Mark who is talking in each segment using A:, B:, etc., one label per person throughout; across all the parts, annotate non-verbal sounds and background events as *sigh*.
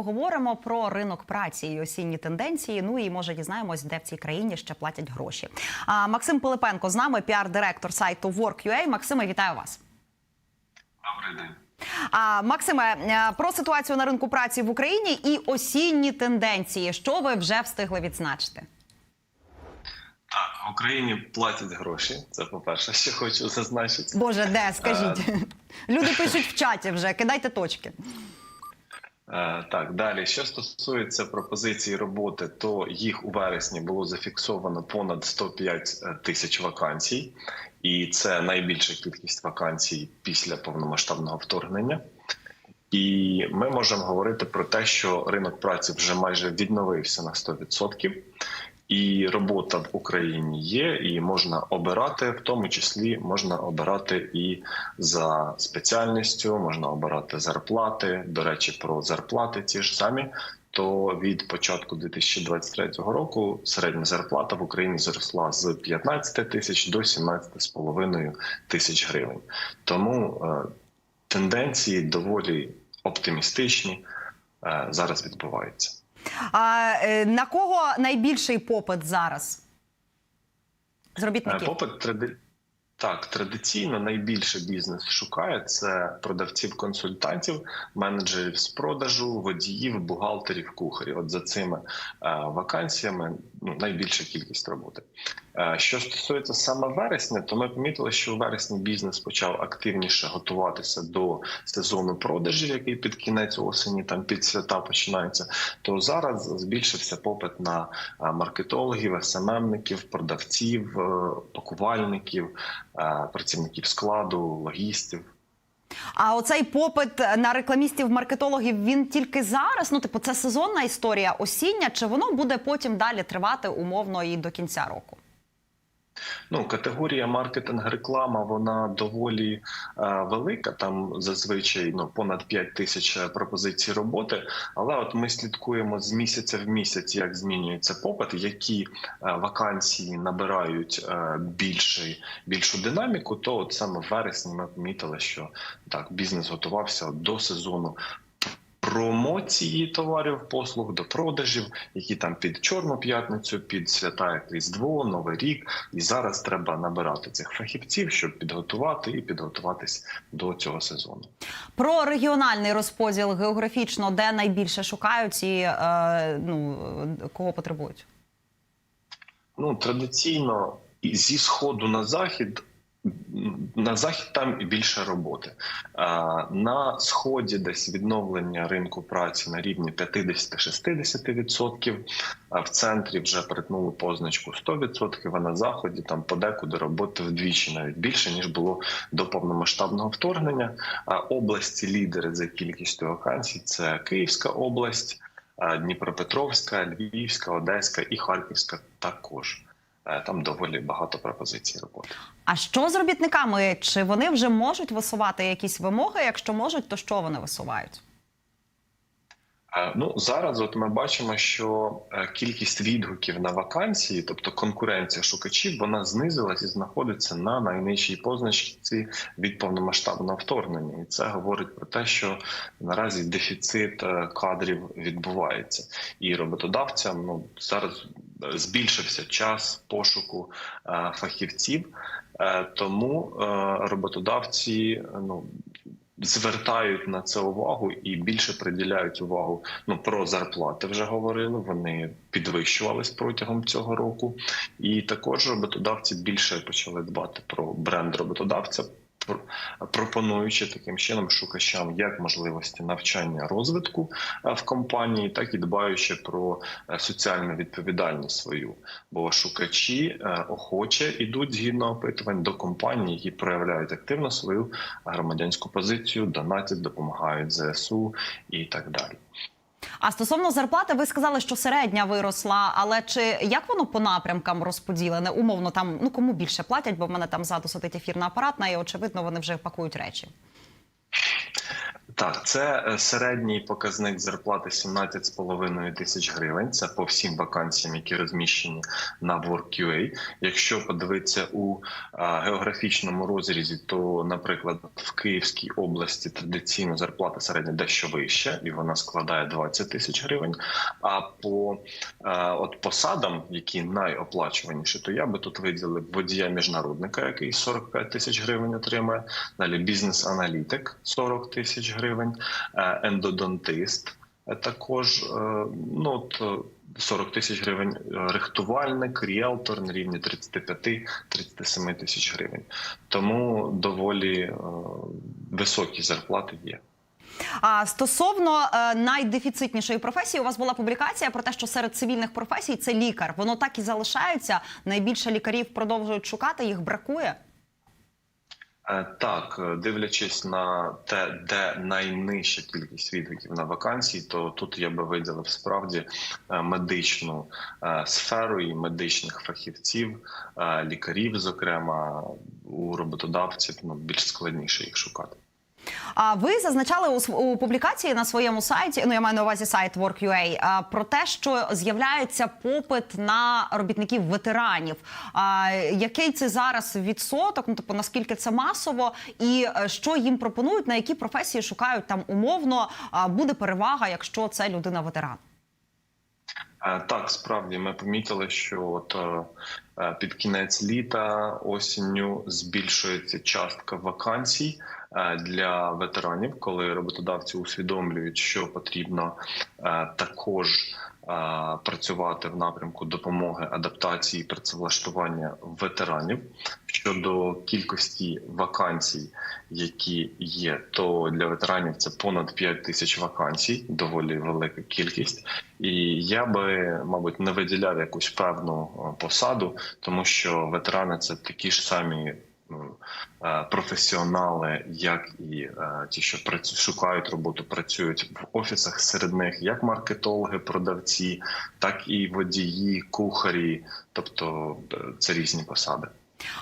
A: поговоримо про ринок праці і осінні тенденції. Ну і може дізнаємось, де в цій країні ще платять гроші. А Максим Пилипенко з нами, піар-директор сайту Work.ua. Максиме, вітаю вас.
B: Добрий день.
A: А Максиме, е, про ситуацію на ринку праці в Україні і осінні тенденції. Що ви вже встигли відзначити?
B: Так, в Україні платять гроші. Це по-перше, *laughs* що хочу зазначити.
A: Боже, де скажіть? *laughs* Люди пишуть в чаті вже. Кидайте точки.
B: Е, Так, далі, що стосується пропозицій роботи, то їх у вересні було зафіксовано понад 105 тисяч вакансій, і це найбільша кількість вакансій після повномасштабного вторгнення. І ми можемо говорити про те, що ринок праці вже майже відновився на 100%. І робота в Україні є, і можна обирати, в тому числі можна обирати і за спеціальністю, можна обирати зарплати. До речі, про зарплати ті ж самі. То від початку 2023 року середня зарплата в Україні зросла з 15 тисяч до 17,5 тисяч гривень. Тому е, тенденції доволі оптимістичні е, зараз відбуваються.
A: А е, на кого найбільший попит зараз? З
B: Е. Попит тради... так, традиційно найбільше бізнес шукає це продавців-консультантів, менеджерів з продажу, водіїв, бухгалтерів, кухарів. От за цими е, вакансіями ну, найбільша кількість роботи. Е, що стосується саме вересня, то ми помітили, що у вересні бізнес почав активніше готуватися до сезону продажів, який під кінець осені, там під свята починається. То зараз збільшився попит на е, маркетологів, СММників, продавців, е, пакувальників, працівників складу, логістів.
A: А оцей попит на рекламістів, маркетологів він тільки зараз. Ну, типу, це сезонна історія осіння, чи воно буде потім далі тривати умовно і до кінця року?
B: Ну, категорія маркетинг реклама вона доволі е, велика. Там зазвичай ну понад 5 тисяч е, пропозицій роботи. Але от ми слідкуємо з місяця в місяць, як змінюється попит, які е, вакансії набирають е, більший, більшу динаміку. То от саме в вересні ми помітили, що так бізнес готувався до сезону. Промоції товарів, послуг до продажів, які там під чорну п'ятницю, під свята як Різдво, Новий рік. І зараз треба набирати цих фахівців, щоб підготувати і підготуватись до цього сезону.
A: Про регіональний розподіл географічно, де найбільше шукають і е, ну, кого потребують?
B: Ну традиційно і зі сходу на захід. На захід там більше роботи. На сході десь відновлення ринку праці на рівні 50-60%, в центрі вже перетнули позначку 100%, а на заході там подекуди роботи вдвічі навіть більше ніж було до повномасштабного вторгнення. Області лідери за кількістю вакансій це Київська область, Дніпропетровська, Львівська, Одеська і Харківська також. Е, Там доволі багато пропозицій роботи.
A: А що з робітниками? Чи вони вже можуть висувати якісь вимоги? Якщо можуть, то що вони висувають?
B: Е, Ну зараз, от ми бачимо, що е, кількість відгуків на вакансії, тобто конкуренція шукачів, вона знизилась і знаходиться на найнижчій позначці від повномасштабного вторгнення, і це говорить про те, що наразі дефіцит кадрів відбувається, і роботодавцям ну зараз збільшився час пошуку е, фахівців, Е, тому е, роботодавці ну звертають на це увагу і більше приділяють увагу. Ну про зарплати вже говорили. Вони підвищувались протягом цього року, і також роботодавці більше почали дбати про бренд роботодавця. Пр- Пропонуючи таким чином шукачам як можливості навчання розвитку е, в компанії, так і дбаючи про е, соціальну відповідальність свою. Бо шукачі е, охоче йдуть згідно опитувань до компаній, які проявляють активно свою громадянську позицію, донатять, допомагають ЗСУ і так далі.
A: А стосовно зарплати, ви сказали, що середня виросла, але чи як воно по напрямкам розподілене? Умовно, там ну кому більше платять, бо в мене там ззаду сидить ефірна апаратна, і очевидно, вони вже пакують речі.
B: Так, це е, середній показник зарплати 17,5 тисяч гривень. Це по всім вакансіям, які розміщені на WorkUA. Якщо подивитися у географічному розрізі, то, наприклад, в Київській області традиційно зарплата середня дещо вища, і вона складає 20 тисяч гривень. А по от посадам, які найоплачуваніші, то я би тут виділив водія міжнародника, який 45 тисяч гривень отримує. Далі бізнес-аналітик 40 тисяч гривень, е, ендодонтист е, також е, ну от. е, 40 тисяч гривень рихтувальник, ріелтор на рівні 35-37 тисяч гривень. Тому доволі високі зарплати є.
A: А стосовно найдефіцитнішої професії, у вас була публікація про те, що серед цивільних професій це лікар. Воно так і залишається. Найбільше лікарів продовжують шукати, їх бракує.
B: Е, Так, е, дивлячись на те, де найнижча кількість відгуків на вакансії, то тут я би виділив справді е, медичну сферу і медичних фахівців, лікарів, зокрема у роботодавців, ну більш складніше їх шукати.
A: А ви зазначали у, у публікації на своєму сайті, ну я маю на увазі сайт Work.ua, а, про те, що з'являється попит на робітників ветеранів. А, який це зараз відсоток? Ну типу наскільки це масово, і е, що їм пропонують, на які професії шукають там умовно а, буде перевага, якщо це людина ветеран.
B: Е, Так, справді ми помітили, що от е, під кінець літа осінню збільшується частка вакансій для ветеранів, коли роботодавці усвідомлюють, що потрібно е, також е, працювати в напрямку допомоги адаптації працевлаштування ветеранів щодо кількості вакансій, які є, то для ветеранів це понад 5 тисяч вакансій, доволі велика кількість. І я би, мабуть, не виділяв якусь певну е, посаду, тому що ветерани це такі ж самі. Ну, е, Професіонали, як і е, ті, що шукають роботу, працюють в офісах серед них як маркетологи, продавці, так і водії, кухарі, тобто е, це різні посади.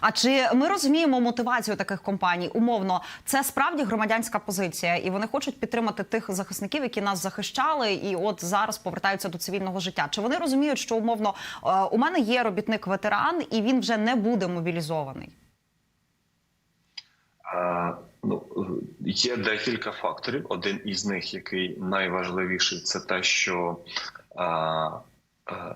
A: А чи ми розуміємо мотивацію таких компаній? Умовно, це справді громадянська позиція, і вони хочуть підтримати тих захисників, які нас захищали, і от зараз повертаються до цивільного життя. Чи вони розуміють, що умовно у мене є робітник ветеран, і він вже не буде мобілізований?
B: Е, Ну, є декілька факторів. Один із них, який найважливіший, це те, що е, е,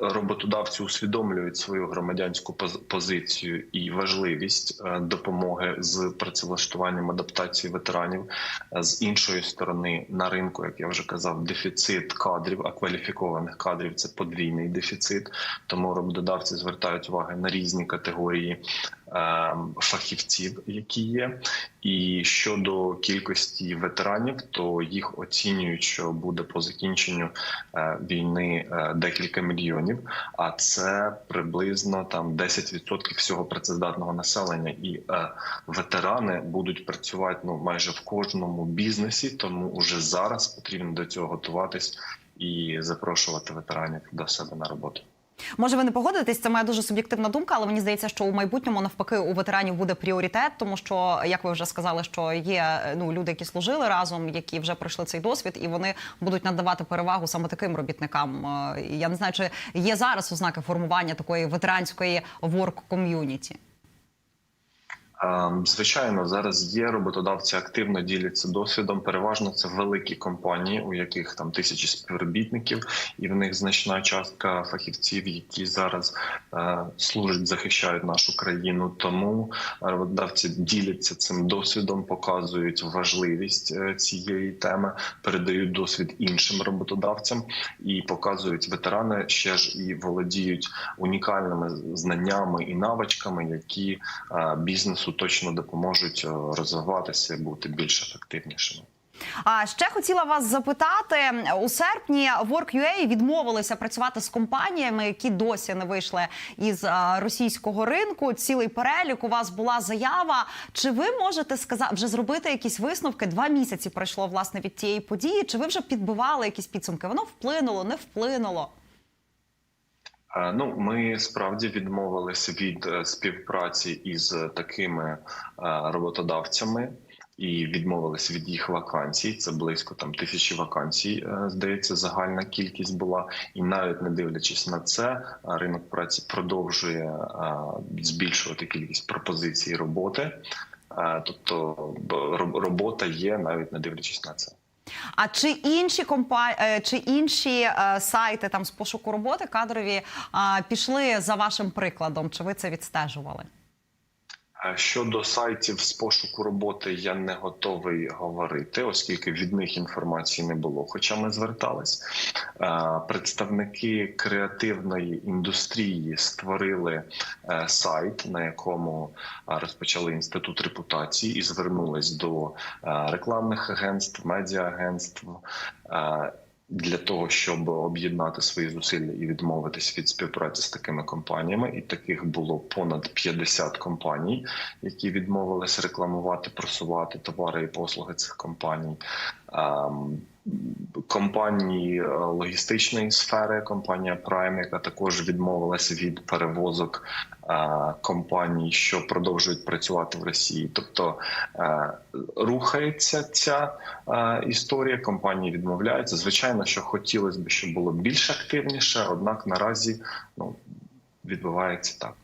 B: роботодавці усвідомлюють свою громадянську позицію і важливість допомоги з працевлаштуванням адаптації ветеранів. З іншої сторони, на ринку, як я вже казав, дефіцит кадрів, а кваліфікованих кадрів це подвійний дефіцит. Тому роботодавці звертають увагу на різні категорії фахівців, які є. І щодо кількості ветеранів, то їх оцінюють, що буде по закінченню е, війни е, декілька мільйонів. А це приблизно там 10% всього працездатного населення. І е, ветерани будуть працювати ну майже в кожному бізнесі, тому уже зараз потрібно до цього готуватись і запрошувати ветеранів до себе на роботу.
A: Може, ви не погодитесь? Це моя дуже суб'єктивна думка, але мені здається, що у майбутньому навпаки у ветеранів буде пріоритет, тому що, як ви вже сказали, що є ну люди, які служили разом, які вже пройшли цей досвід, і вони будуть надавати перевагу саме таким робітникам. Е, Я не знаю, чи є зараз ознаки формування такої ветеранської work ком'юніті.
B: Ем, Звичайно, зараз є роботодавці активно діляться досвідом. Переважно це великі компанії, у яких там тисячі співробітників, і в них значна частка фахівців, які зараз е, служать, захищають нашу країну. Тому роботодавці діляться цим досвідом, показують важливість е, цієї теми, передають досвід іншим роботодавцям і показують ветерани ще ж і володіють унікальними знаннями і навичками, які е, бізнесу точно допоможуть е, розвиватися, бути більш ефективнішими.
A: А ще хотіла вас запитати у серпні Work.ua відмовилися працювати з компаніями, які досі не вийшли із російського ринку. Цілий перелік у вас була заява. Чи ви можете сказати вже зробити якісь висновки? Два місяці пройшло власне від тієї події. Чи ви вже підбивали якісь підсумки? Воно вплинуло, не вплинуло?
B: Е, Ну, ми справді відмовилися від е, співпраці із такими е, роботодавцями. і відмовились від їх вакансій. Це близько там тисячі вакансій, здається, загальна кількість була. І навіть не дивлячись на це, ринок праці продовжує збільшувати кількість пропозицій роботи. Тобто робота є навіть не дивлячись на це.
A: А чи інші компа... е, чи інші е, сайти там з пошуку роботи кадрові пішли за вашим прикладом? Чи ви це відстежували?
B: Щодо сайтів з пошуку роботи, я не готовий говорити, оскільки від них інформації не було. Хоча ми звертались. Представники креативної індустрії створили е, сайт, на якому е, розпочали інститут репутації і звернулись до е, рекламних агентств, медіаагентств. е, Для того щоб об'єднати свої зусилля і відмовитись від співпраці з такими компаніями, і таких було понад 50 компаній, які відмовились рекламувати, просувати товари і послуги цих компаній. Компанії е, логістичної сфери, компанія Prime, яка також відмовилася від перевозок е, компаній, що продовжують працювати в Росії. Тобто е, рухається ця історія. Компанії відмовляються. Звичайно, що хотілося б, щоб було більш активніше однак наразі ну відбувається так.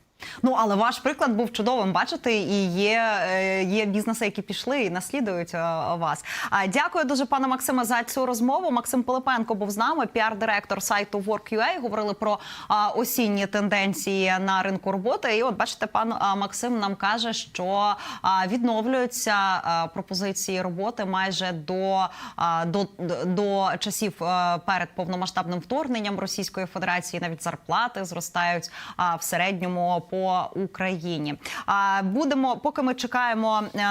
A: Ну але ваш приклад був чудовим. Бачите, і є, е, є бізнеси, які пішли і наслідують е, вас. А дякую дуже, пане Максиме, за цю розмову. Максим Пилипенко був з нами, піар-директор сайту Work.ua. Говорили про осінні тенденції на ринку роботи. І от бачите, пан Максим нам каже, що відновлюються пропозиції роботи майже до, до, до часів а, перед повномасштабним вторгненням Російської Федерації. Навіть зарплати зростають а, в середньому по Україні. А будемо, поки ми чекаємо. е,